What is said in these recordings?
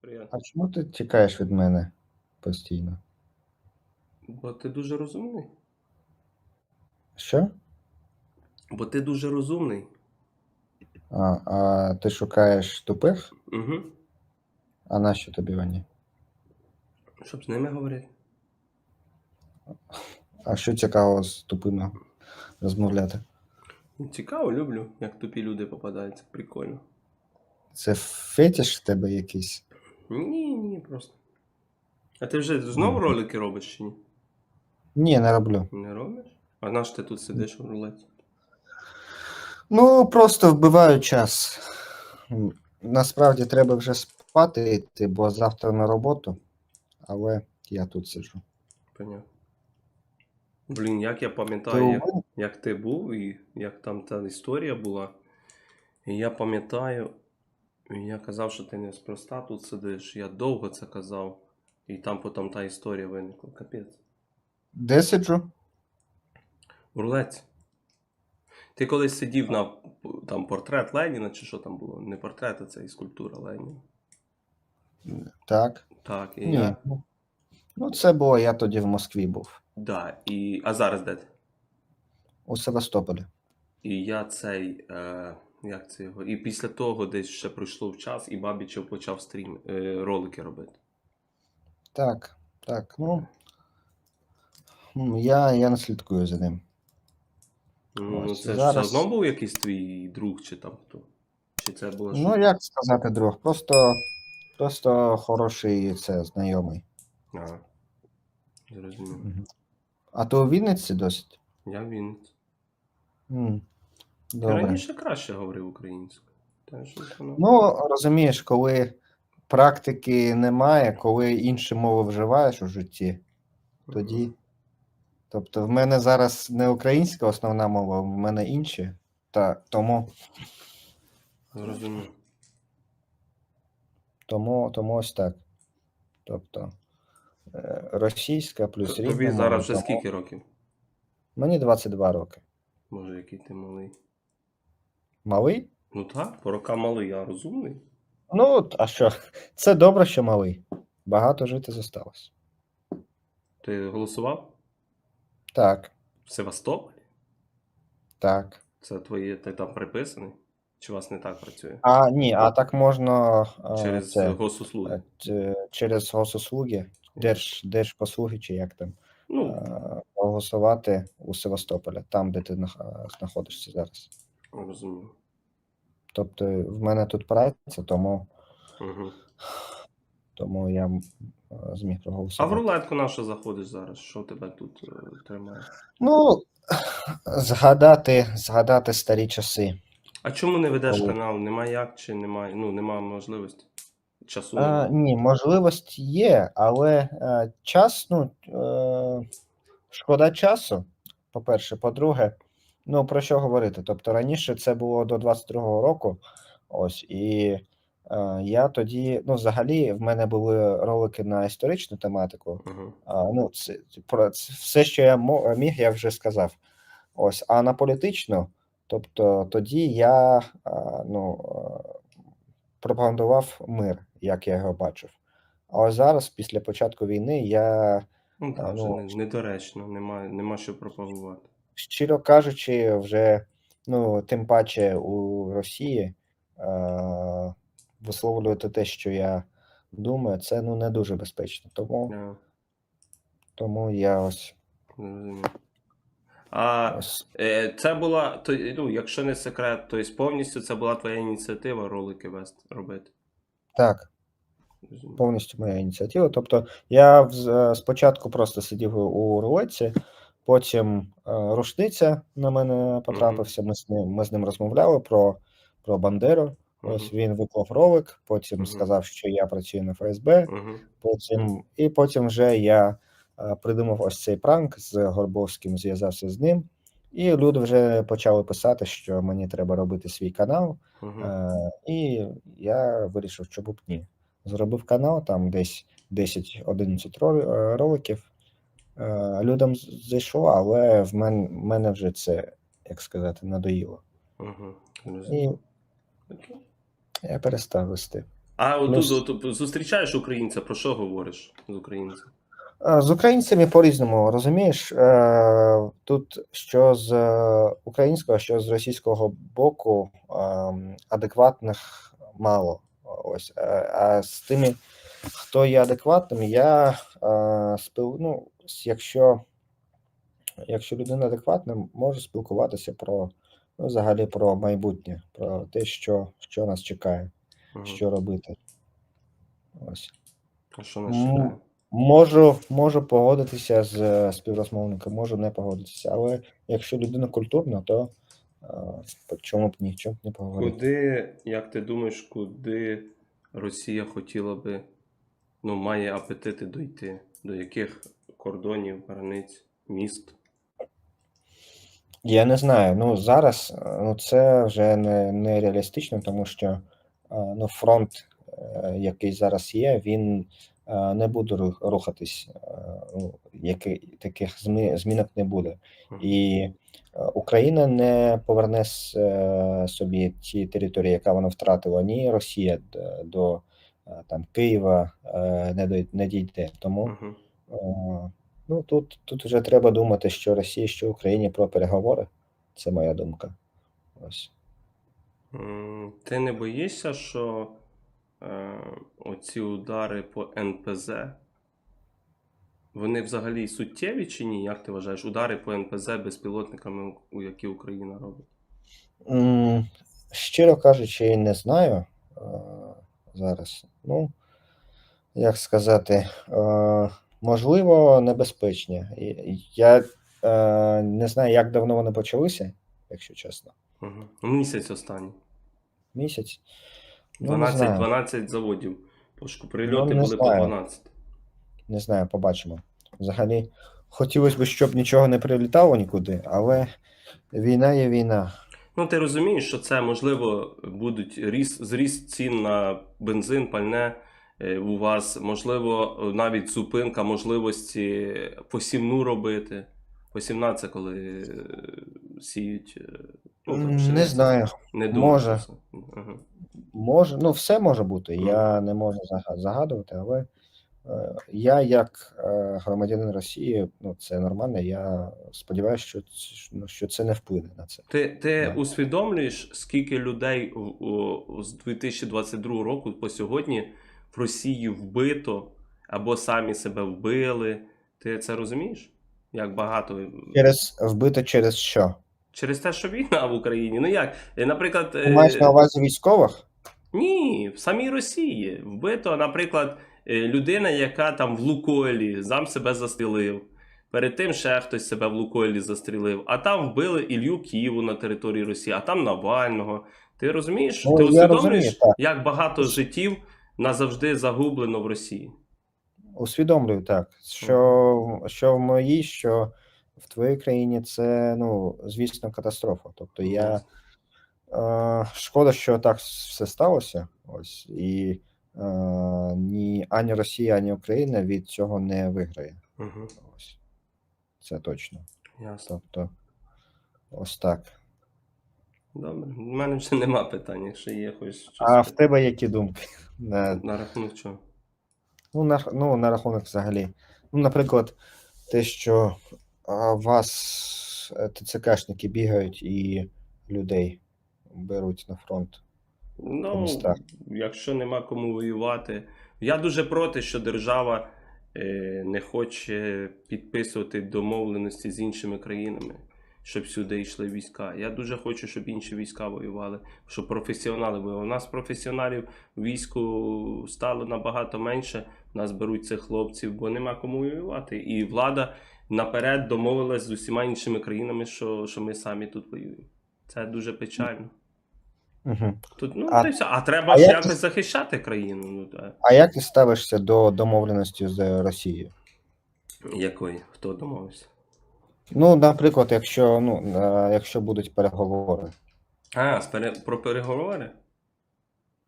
Привіт. А чому ти тікаєш від мене постійно? Бо ти дуже розумний. Що? Бо ти дуже розумний. А, а ти шукаєш тупих? Угу. А нащо тобі вони? Щоб з ними говорити. А що цікаво з тупими розмовляти? Ну, Цікаво, люблю, як тупі люди попадаються. Прикольно. Це фетиш в тебе якийсь? Ні, ні, просто. А ти вже знову ролики робиш чи ні? Ні, не роблю. Не робиш? А наш ти тут сидиш у рулеті? Ну, просто вбиваю час. Насправді треба вже спати йти, бо завтра на роботу, але я тут сиджу. Понятно. Блін, як я пам'ятаю, як, як ти був і як там та історія була. І я пам'ятаю, я казав, що ти неспроста тут сидиш. Я довго це казав. І там потім та історія виникла. Капець. Де сиджу? Рулеті. Ти колись сидів на там портрет Леніна, чи що там було? Не портрет, а це і скульптура Леніна. Так. Так, і Ні. Ну, це було, я тоді в Москві був, Да, і... А зараз де ти? у Севастополі. І я цей. Е... Як це його? І після того десь ще пройшло в час, і Бабічев почав стрім е... ролики робити. Так, так, ну. Я, я не слідкую за ним. Ну, Ось, це ж все одно був якийсь твій друг, чи там хто? Чи це було Ну, як сказати, друг, просто, просто хороший це знайомий. А, зрозумів. Мгм. А то у Вінниці досить? Я він. М, Ти Добре. раніше краще говорив українською. Ну, розумієш, коли практики немає, коли інші мови вживаєш у житті, тоді. Тобто, в мене зараз не українська основна мова, в мене інші. Та, тому, Зрозумів. тому, тому ось так. Тобто, е, російська плюс рідна Тобі зараз вже скільки років? Мені 22 роки. Може, який ти малий? Малий? Ну так, по рокам малий, а розумний. Ну, от, а що? Це добре, що малий. Багато жити зосталось. Ти голосував Так, в Севастополі? так. Це твоє, ти там приписаний? Чи у вас не так працює? А, ні, а так можна Через це, госуслуги? через госуслуги, держ, держпослуги чи як там, Ну, голосувати у Севастополі, там, де ти знаходишся зараз. Розумію. Тобто в мене тут праця, тому, Угу. тому я зміг А в проголосувати. рулетку на що заходиш зараз? Що тебе тут е, тримає? Ну, згадати, згадати старі часи. А чому не ведеш Коли? канал? Немає як чи немає? Ну, немає можливості. Часу А, ні, можливість є, але е, час, ну, е, шкода часу, по-перше. По-друге, ну про що говорити? Тобто раніше це було до 22-го року, ось, і е, я тоді, ну, взагалі, в мене були ролики на історичну тематику. Угу. А, ну, це, про це, все, що я міг, я вже сказав. Ось, а на політичну, тобто тоді я а, ну, е, пропагандував мир, як я його бачив. А ось зараз, після початку війни, я, Ну А, так, вже ну, не, недоречно, нема, нема що пропагувати. Щиро кажучи, вже ну, тим паче у Росії е, висловлювати те, що я думаю, це ну, не дуже безпечно. Тому, Я тому я ось. А ось е, це була, то, ну, якщо не секрет, то повністю це була твоя ініціатива ролики вести, робити. так. Повністю моя ініціатива. Тобто я е, спочатку просто сидів у рулетці, потім е, рушниця на мене потрапився. Ми з ним, ми з ним розмовляли про, про Бандеру. Ось він виклав ролик, потім сказав, що я працюю на ФСБ. Потім, і потім вже я е, придумав ось цей пранк з Горбовським, зв'язався з ним. І люди вже почали писати, що мені треба робити свій канал. Мгм. Е, і я вирішив, чому б ні. Зробив канал, там десь 10-11 е, роликів. Е, Людям зайшло, але в мене, мене вже це, як сказати, надоїло. Розумію. І я перестав вести. А отут от, зустрічаєш українця, про що говориш з українцем? Е, З українцями по-різному, розумієш? Е, Тут що з українського, що з російського боку ем, адекватних мало. Ось. А з тими, хто є адекватним, я е, спіл... ну, якщо, якщо людина адекватна, може спілкуватися про ну, взагалі про майбутнє, про те, що, що нас чекає, Мгм. що робити. Ось. А що нас чекає? Можу, можу погодитися з е, співрозмовником, можу не погодитися. Але якщо людина культурна, то е, чому б ні, чому б не поговорити? Куди, як ти думаєш, куди Росія хотіла би, ну, має апетити дойти? До яких кордонів, границь, міст? Я не знаю. Ну зараз е, ну, це вже не, не реалістично, тому що е, ну, фронт, е, який зараз є, він не буде ру- рухатись. Ну, який, таких змі, змінок не буде. І Україна не поверне собі ті території, яка вона втратила, ні Росія до там Києва е, не не дійде. Тому е, ну тут, тут вже треба думати, що Росії, що Україні про переговори. Це моя думка. Ось. Ти не боїшся, що е, оці удари по НПЗ, вони взагалі суттєві чи ні? Як ти вважаєш? Удари по НПЗ безпілотниками, які Україна робить? Щиро кажучи, не знаю е, зараз. Ну, як сказати, е, можливо, небезпечні. Я е, не знаю, як давно вони почалися, якщо чесно. Угу. Місяць останній. Місяць. Ну, 12, 12 заводів. Пошку прильоти Ну, були по знаю. 12. Не знаю, побачимо. Взагалі, хотілося б, щоб нічого не прилітало нікуди, але війна є війна. Ну, ти розумієш, що це можливо будуть ріс, зріст цін на бензин, пальне е, у вас, можливо, навіть зупинка можливості посівну робити. Посівна це коли е, сіють. е, ну, там. Не знаю. Не думаю. Може. Ага. Може, ну все може бути. Я не можу загадувати, але я, як громадянин Росії, ну це нормально. Я сподіваюся, що, ну, що це не вплине на це. Ти, ти Да. усвідомлюєш, скільки людей з 2022 року по сьогодні в Росії вбито або самі себе вбили? Ти це розумієш? Як багато Через вбито через що? через те, що війна в Україні. Ну як? Е, Наприклад, Ти маєш на е, увазі військових? ні, в самій Росії вбито, наприклад, е, людина, яка там в Лукойлі сам себе застрілив. Перед тим ще хтось себе в Лукойлі застрілив, а там вбили Ілью Києву на території Росії, а там Навального. Ти розумієш? Ну, Ти усвідомлюєш, як багато життів назавжди загублено в Росії? Усвідомлюю так. Що, що в моїй, що в твоїй країні це, ну, звісно, катастрофа. Тобто я е, шкода, що так все сталося. Ось і е, ні ані Росія, ані Україна від цього не виграє. Угу, Ось. Це точно. ясно. Тобто, ось так. Добре. У мене вже нема питань, якщо є хоч щось. А в тебе які думки? На, На рахунок чого? ну, на, ну, на рахунок взагалі. Ну, наприклад, те, що а, вас е, ТЦКшники бігають і людей беруть на фронт. Ну, якщо нема кому воювати. Я дуже проти, що держава е, не хоче підписувати домовленості з іншими країнами, щоб сюди йшли війська. Я дуже хочу, щоб інші війська воювали, щоб професіонали воювали. У нас професіоналів війську стало набагато менше. Нас беруть цих хлопців, бо нема кому воювати. І влада наперед домовилась з усіма іншими країнами, що, що ми самі тут воюємо. Це дуже печально. Угу. Тут, ну, А- все. а треба а ж як якось ти- захищати країну. Ну, та. А як ти ставишся до домовленості з Росією? Якої? Хто домовився? Ну, наприклад, якщо, ну, е, якщо будуть переговори. А, пере... про переговори?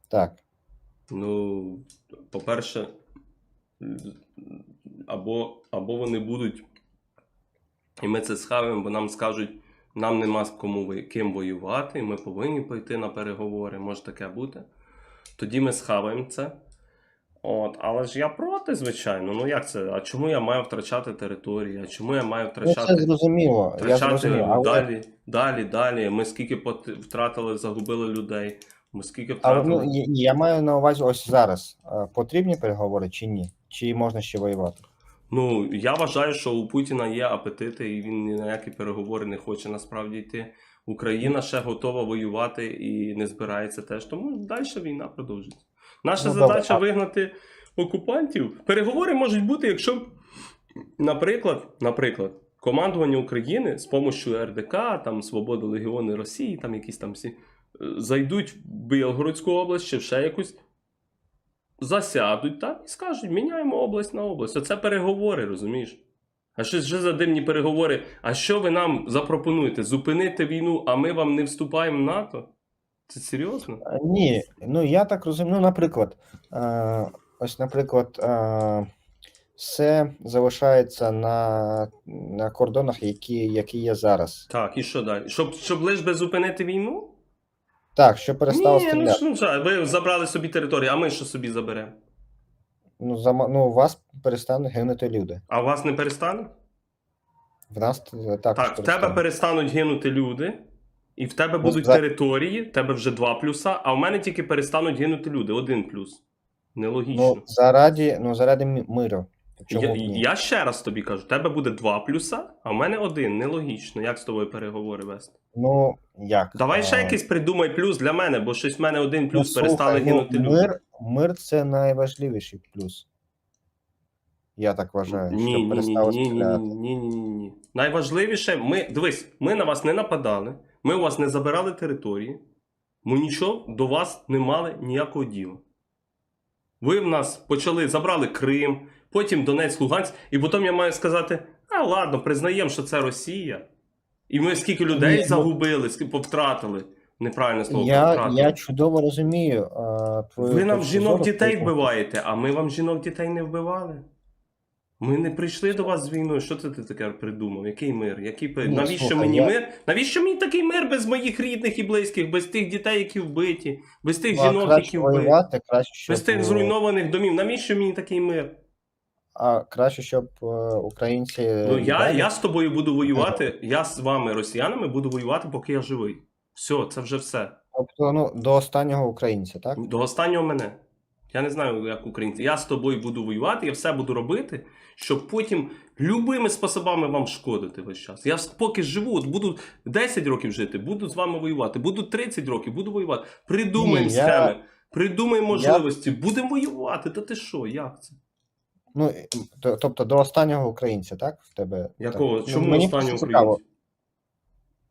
Так. Ну, по-перше, або, або вони будуть, і ми це схавимо, бо нам скажуть, нам нема з кому ким воювати, і ми повинні пойти на переговори. Може таке бути. тоді ми схаваємо це. От, але ж я проти, звичайно. Ну як це? А чому я маю втрачати території? А чому я маю Ну, втрачати? це зрозуміло. Я Втрачати зрозумів. Але, далі, далі, далі. Ми скільки пот- втратили, загубили людей. Ми скільки але ну, я, я маю на увазі ось зараз. Е, Потрібні переговори чи ні? Чи можна ще воювати? Ну, я вважаю, що у Путіна є апетити, і він ні на які переговори не хоче насправді йти. Україна ще готова воювати і не збирається теж. Тому далі війна продовжиться. Наша Ну, задача а- вигнати окупантів. Переговори можуть бути, якщо, наприклад, наприклад, командування України з допомогою РДК, там Свобода Легіони Росії, там якісь там всі е, зайдуть в Білгородську область чи ще якусь засядуть там і скажуть, міняємо область на область. Оце переговори, розумієш? А щось вже за дивні переговори. А що ви нам запропонуєте? Зупинити війну, а ми вам не вступаємо в НАТО? Це серйозно? Е, Ні, ну я так розумію. Ну, наприклад, е, ось, наприклад, е, все залишається на, на кордонах, які, які є зараз. Так, і що далі? Щоб, щоб лиш би зупинити війну? Так, що перестало Ні, ну, стріляти. ну, що, ви забрали собі територію, а ми що собі заберемо? Ну, зама... ну, у вас перестануть гинути люди. А у вас не перестане? В нас е, також Так, в тебе перестануть. перестануть гинути люди, і в тебе будуть за- території, в тебе вже два плюса, а в мене тільки перестануть гинути люди, один плюс. Нелогічно. Ну, заради, ну, заради мі- миру. Я, я ще раз тобі кажу: тебе буде два плюса, а в мене один. Нелогічно. Як з тобою переговори вести? Ну, як? Давай ще Е, якийсь придумай плюс для мене, бо щось в мене один ну, плюс перестали слухай, ну, гинути люди. мир, мир це найважливіший плюс. Я так вважаю, Ні, що ні, ні, перестало ні, ні, ні, ні, ні, ні. Найважливіше, ми дивись, ми на вас не нападали, ми у вас не забирали території, ми нічого до вас не мали ніякого діла. Ви в нас почали, забрали Крим, потім Донецьк, Луганськ, і потім я маю сказати: а ладно, признаємо, що це Росія. І ми скільки людей Ні, ну- загубили, скільки повтратили. Неправильне слово Я, повтратили. я чудово розумію. А, твою Ви нам жінок дітей вбиваєте, а ми вам жінок дітей не вбивали. Ми не прийшли до вас з війною. Що це ти таке придумав? Який мир? Який... Ні, Навіщо слухай, мені я- мир? Навіщо мені такий мир без моїх рідних і близьких, без тих дітей, які вбиті, без тих Ну, а жінок, які вбиті, без тих е, зруйнованих домів? Навіщо мені такий мир? А, краще, щоб е, українці. Ну я, я з тобою буду воювати. Я з вами, росіянами, буду воювати, поки я живий. Все, це вже все. Тобто, ну, до останнього українця, так? До останнього мене. Я не знаю, як українці. Я з тобою буду воювати, я все буду робити, щоб потім любими способами вам шкодити весь час. Я поки живу, от буду 10 років жити, буду з вами воювати, буду 30 років, буду воювати. Придумаємо Ні, я- схеми, придумаємо можливості, будемо воювати. Та ти що, як це? Ну, то- тобто до останнього українця, так? В тебе. Якого? так? Ну, Чому мені останнього українця?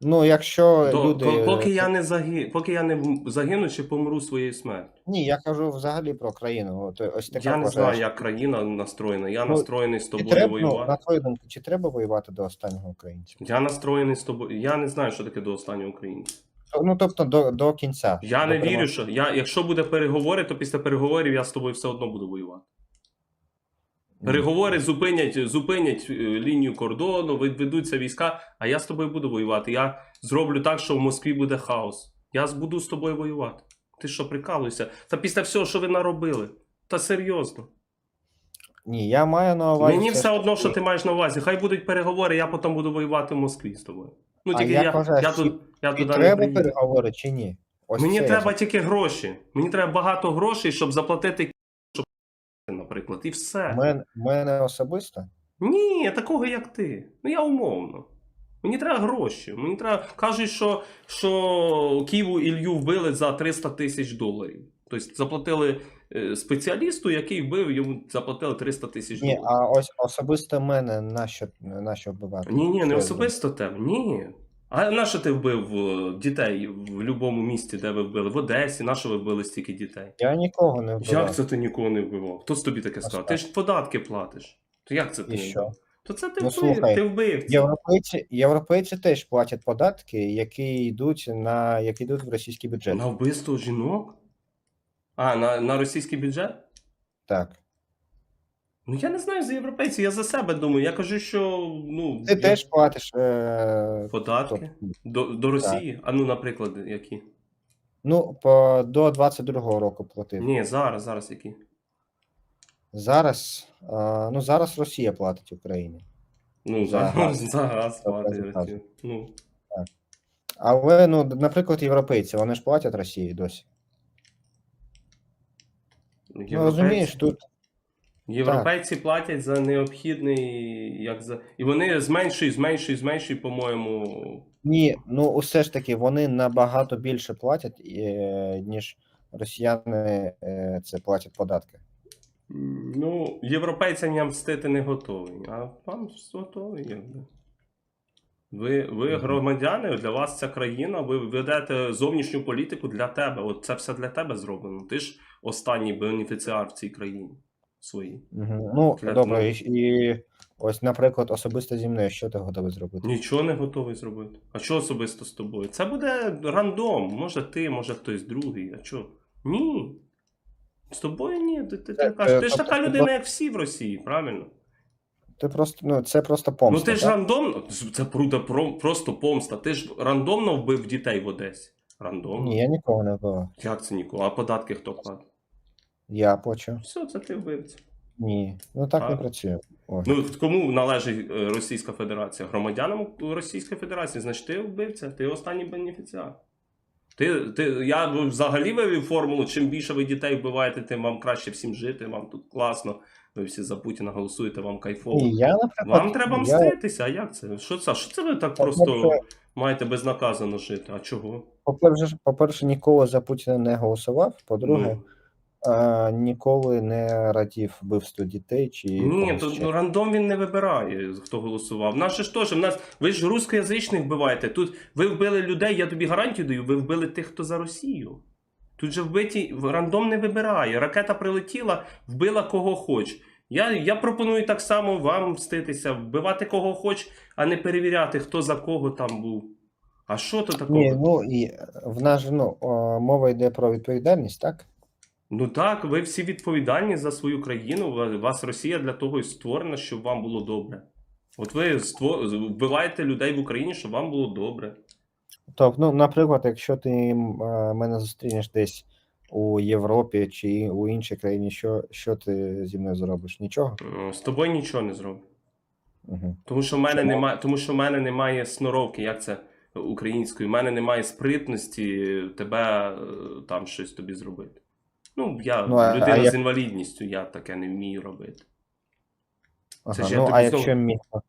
Ну, якщо До- люди. поки я не заги... поки я не загину чи помру своєю смертю. Ні, я кажу взагалі про країну. От, ось ти Я не знаю, як країна настроєна. Я Ну, настроєний з Чи тобою треба, ну, воювати. на твою думку, чи треба воювати до останнього українця? Я настроєний з тобою. Я не знаю, що таке до останнього українця. Ну, тобто до, до кінця. Я до не перемоги. вірю, що я, якщо буде переговори, то після переговорів я з тобою все одно буду воювати. Переговори зупинять, зупинять е, лінію кордону, ведуться війська, а я з тобою буду воювати. Я зроблю так, що в Москві буде хаос. Я буду з тобою воювати. Ти що, прикалуєшся? Та після всього, що ви наробили. Та серйозно. Ні, я маю на увазі. Мені все одно, що ти маєш на увазі. Хай будуть переговори, я потім буду воювати в Москві з тобою. Ну, тільки як я, вважаєш, я, тут, я туди не треба приїду. переговори, чи ні? Ось Мені я треба тільки гроші. Мені треба багато грошей, щоб заплатити, наприклад, і все. Мен, мене особисто. Ні, такого як ти. Ну я умовно. Мені треба гроші. Мені треба. Кажуть, що, що Києву Ілью вбили за 300 тисяч доларів. Тобто заплатили е, спеціалісту, який вбив, йому заплатили 300 тисяч доларів. Ні, а ось особисто мене на що, на що вбивати? Ні, ні, не особисто тебе. Ні. А на що ти вбив е, дітей в будь-якому місті, де ви вбили? В Одесі, на що ви вбили стільки дітей? Я нікого не вбивав. Як це ти нікого не вбивав? Хто з тобі таке А сказав? Ти ж податки платиш. То як це ти І що? То це ти Ну, вбив, слухай, ти вбив. Європейці, європейці теж платять податки, які йдуть на які йдуть в російський бюджет. На вбивство жінок? А, на, на російський бюджет? Так. Ну я не знаю за європейців, я за себе думаю. Я кажу, що ну Ти я- теж платиш е, податки тобто, до, до Росії. А ну, наприклад, які? Ну, по, до 22-го року платив. Ні, зараз, зараз які. Зараз, а, ну, зараз Росія платить Україні. Ну, За за, газ. за газ За платить. Росія. Ну, Але, ну, наприклад, європейці, вони ж платять Росії досі. Ну, розумієш, тут Європейці платять за необхідний, як за. І вони зменшують, зменшують, зменшують, по-моєму. ні, ну усе ж таки вони набагато більше платять, е, ніж росіяни е, це платять податки. Ну, європейцям я мстити не готовий, а вам готовий, якби. Ви, ви громадяни, для вас ця країна, ви ведете зовнішню політику для тебе. От це все для тебе зроблено. Ти ж останній бенефіціар в цій країні своїй. Угу. Ну, Для- добре, і, і ось, наприклад, особисто зі мною, що ти готовий зробити? Нічого не готовий зробити. А що особисто з тобою? Це буде рандом. Може ти, може хтось другий. А що? Ні. З тобою ні. Ти, ти, ти, Це- кажеш, ти ж тобто така людина, як всі в Росії, правильно? Ти просто, ну, це просто помста. ну ти ж так? рандомно. Це пруда- просто помста. Ти ж рандомно вбив дітей в Одесі. Рандомно. Ні, я нікого не вбивав. Як це нікого? А податки хто платить? Я почав. Все, це ти вбивця. Ні, ну так не працює. О. Ну кому належить е, Російська Федерація? Громадянам Російської Федерації, значить ти вбивця, ти останній бенефіціар. Ти, ти, я взагалі вивів формулу, чим більше ви дітей вбиваєте, тим вам краще всім жити, вам тут класно. Ви всі за Путіна голосуєте, вам кайфово. Ні, я, наприклад, Вам треба я, мститися, а як це? Що це? Що це ви так По-перше- просто маєте безнаказано жити? А чого? по-перше, по-перше, ніколи за Путіна не голосував. По-друге, Ну, а, ніколи не радів вбивству дітей чи ні, то ну, рандом він не вибирає, хто голосував. Наш ж теж, в нас, ви ж рускоязичних вбиваєте. Тут ви вбили людей, я тобі гарантію даю, ви вбили тих, хто за Росію. Тут же вбиті рандом не вибирає. Ракета прилетіла, вбила кого хоч. Я, я пропоную так само вам мститися, вбивати кого хоч, а не перевіряти, хто за кого там був. А що то такого? Ні, ну і в нас ну, мова йде про відповідальність, так? Ну так, ви всі відповідальні за свою країну. Вас Росія для того і створена, щоб вам було добре. От ви ство- вбиваєте людей в Україні, щоб вам було добре. Тобто, ну, наприклад, якщо ти е, мене зустрінеш десь у Європі чи у іншій країні, що, що ти зі мною зробиш? Нічого? Е, З тобою нічого не зроблю. Угу. Тому що в мене немає, тому що в мене немає сноровки, як це українською. В мене немає спритності тебе е, там щось тобі зробити. Ну, я Ну, а- людина а як- з інвалідністю, я таке не вмію робити. Це Ага, ж я ну, тобі а знову- якщо?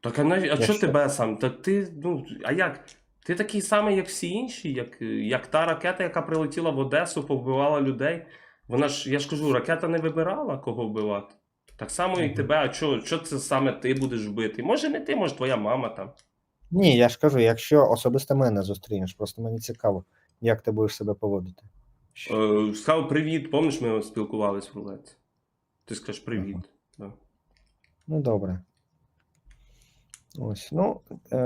Так а навіть, а що тебе сам? Та ти, ну, а як? Ти такий самий, як всі інші, як, як та ракета, яка прилетіла в Одесу, повбивала людей. Вона ж, я ж кажу, ракета не вибирала, кого вбивати. Так само і тебе, а що, що це саме ти будеш вбити? Може не ти, може твоя мама там. Ні, я ж кажу, якщо особисто мене зустрінеш, просто мені цікаво, як ти будеш себе поводити. Е, сказав привіт, пам'ятаєш, ми спілкувались в рулеці. Ти скажеш привіт. Да. Ну, добре. Ось, ну, е,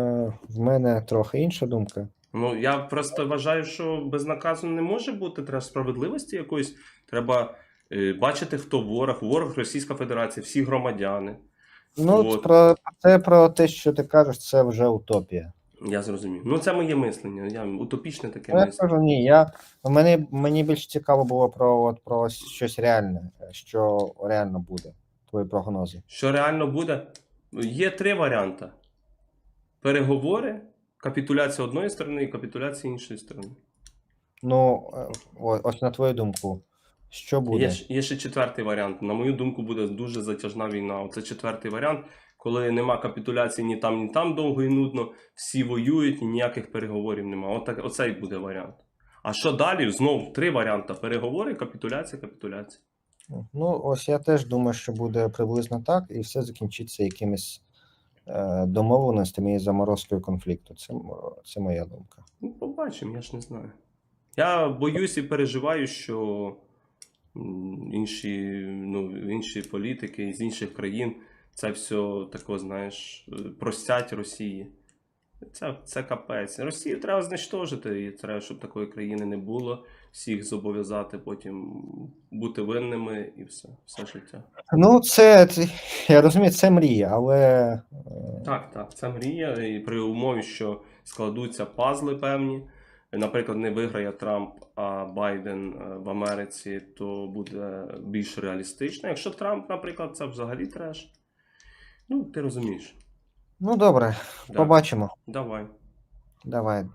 в мене трохи інша думка. Ну, я просто вважаю, що безнаказано не може бути. Треба справедливості якоїсь. Треба е, бачити, хто ворог. Ворог Російська Федерація, всі громадяни. Ну, От. про це про те, що ти кажеш, це вже утопія. Я зрозумів. Ну, це моє мислення. Я утопічне таке Ну, я мислення. кажу, ні, я мені, мені більш цікаво було про, от, про щось реальне, що реально буде, твої прогнози. Що реально буде? Є три варіанти: переговори, капітуляція одної сторони і капітуляція іншої сторони. Ну, е, ось на твою думку, що буде? Є, є ще четвертий варіант. На мою думку, буде дуже затяжна війна. Оце четвертий варіант, коли нема капітуляції ні там, ні там довго і нудно, всі воюють і ніяких переговорів нема. Отак, оцей буде варіант. А що далі? Знов три варіанти: переговори, капітуляція, капітуляція. Ну, ось я теж думаю, що буде приблизно так, і все закінчиться якимись е, домовленостями і заморозкою конфлікту. Це, це моя думка. Ну, побачимо, я ж не знаю. Я боюсь і переживаю, що інші, ну, інші політики з інших країн це все тако, знаєш, е, простять Росії. Це, це капець. Росію треба знищити, і треба, щоб такої країни не було. Всіх зобов'язати потім бути винними і все, все життя. Ну, це, я розумію, це мрія, але е, Так, так, це мрія, і при умові, що складуться пазли певні, наприклад, не виграє Трамп, а Байден е, в Америці, то буде більш реалістично. Якщо Трамп, наприклад, це взагалі треш. Ну, ти розумієш. Ну, добре, Да. побачимо. Давай. Давай.